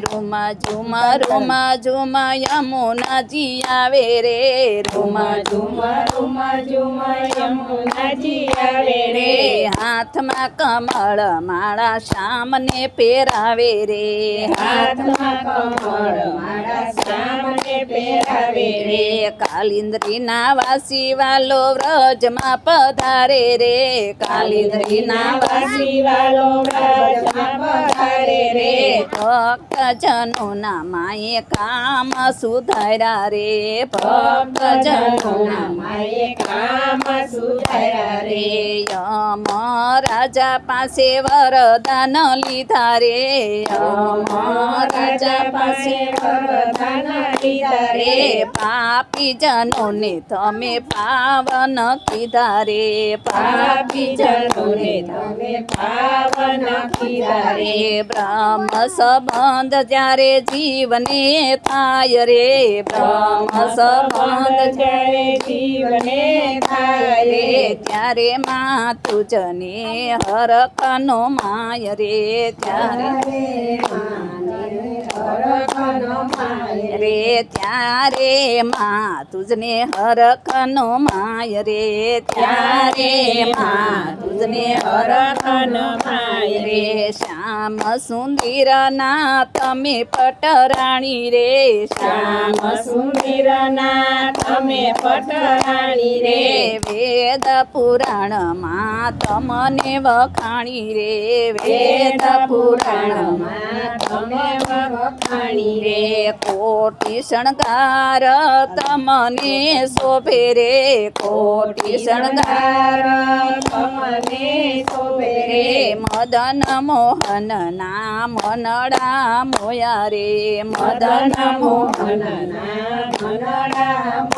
રૂમા ઝુમા રૂમા ઝુમા યમુનાજી આવે રે રૂમા ઝુમા રૂમા ઝુમા યમુનાજી આવે રે. હાથમાં કમળ માળા શામને પહેરાવે રે. હાથમાં કમળ પહેરાવે રે. કાલિંદ્રીના વાસી વાલો વ્રજમાં પધારે રે. કાલિંદ્રીના વાસી વાલો વ્રજમાં પધારે રે. ભક્તજનોના માએ કામ સુધાર્યા રે. ભક્તજનોના માએ કામ સુધાર્યા રે રે. યમ રાજા પાસે વરદાન લીધા રે. યમ રાજા પાસે વરદાન લીધા રે રે પાપી જનોને તમે પાવન કીધા રે પાપી જનોને તમે પાવન કીધા રે રે બ્રહ્મ સંબંધ જ્યારે જીવને થાય રે બ્રહ્મ સંબંધ જ્યારે જીવને થાય રે રે ત્યારે માં તુજને હરખનો માય રે ત્યારે રે ત્યારે માં તુજને હરખનો માય રે. ત્યારે માં તુજને હરખનો માય રે. શ્યામ સુંદર ના તમે પટરાણી રે. શ્યામ સુંદર ના તમે પટરાણી રે. વેદ પુરાણમાં તમને વખાણી રે. વેદ પુરાણમાં તમે વખાણી રે કોટી શણગાર તમને શોભે રે, કોટી શણગાર તમને શોભે રે. મદન મોહન નામ નડા મોયા રે, મદન મોહન નામ મનડા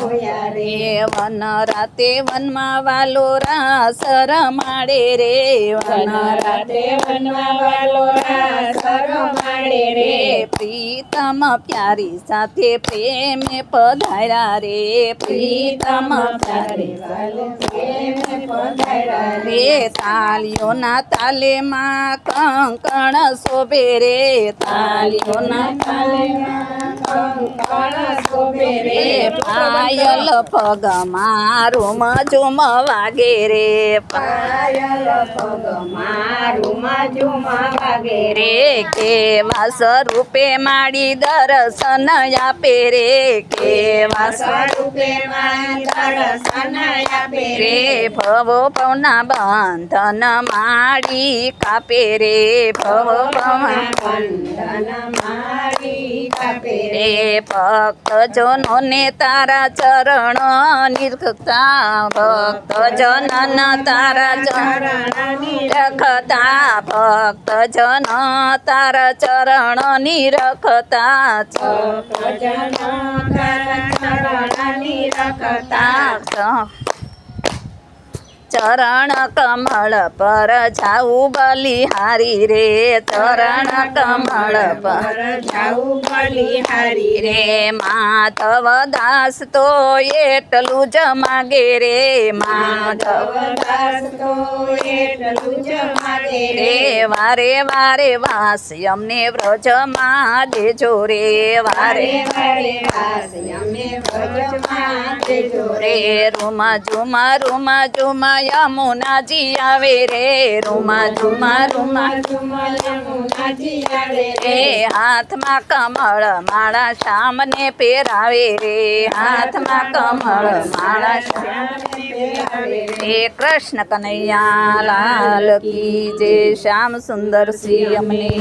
મોયા રે રે વન રાતે વનમાં વાલો રાસ રમાડે રે વન રાતે વનવા વાલો રાસ રમાડે રે રે પ્રીતમ પ્યારી સાથે પ્રેમે પધાર્યા રે પ્રીતમ તારે વાલો પ્રેમ પધાર્યા રે તાલીઓના તાલેમાં કંકણ શોભે રે. તાલીઓના તાલેમાં શોભે રે. પાયલ પગમાં રૂમ ઝુમ વાગે રે. પાયલ પગમાં રૂમા ઝુમા વાગે રે. કેવા સ્વરૂપે માડી દર્શન આપે રે. કેવા સ્વરૂપે દર્શન આપે રે ભવો પવના બંધન માડી કાપે રે ભવો પવના બંધન મારી કાપે રે રે ભક્તજનોને તારા ચરણ નિરખતા ભક્તજનન તારા ચરણ ચરણની રખતા ભક્તજન તારા ચરણ નિરખતા ભજન ચરણની રખતા ચરણ કમળ પર જાઉં બલિહારી રે ચરણ કમળ પર પર જાઉં બલિહારી રે રે માધવ દાસ તો એટલું જ માગે રે માધવ માધવદાસ તો એટલું જ માગે રે રે વારે વારે વાસ અમને વ્રજમાં દેજો રે વારે વારે વારે વાસ અમે વ્રજમાં દેજો રે રૂમા ઝુમા રૂમા ઝુમા યમુનાજી આવે રે, રૂમા ઝુમા રૂમા રે હાથમાં કમળ, માળા શામને પહેરાવે રે, હાથમાં કમળ, માળા શ્યામ હે કૃષ્ણ કનૈયા લાલ કી જય, શ્યામ સુંદર શ્રી અમને.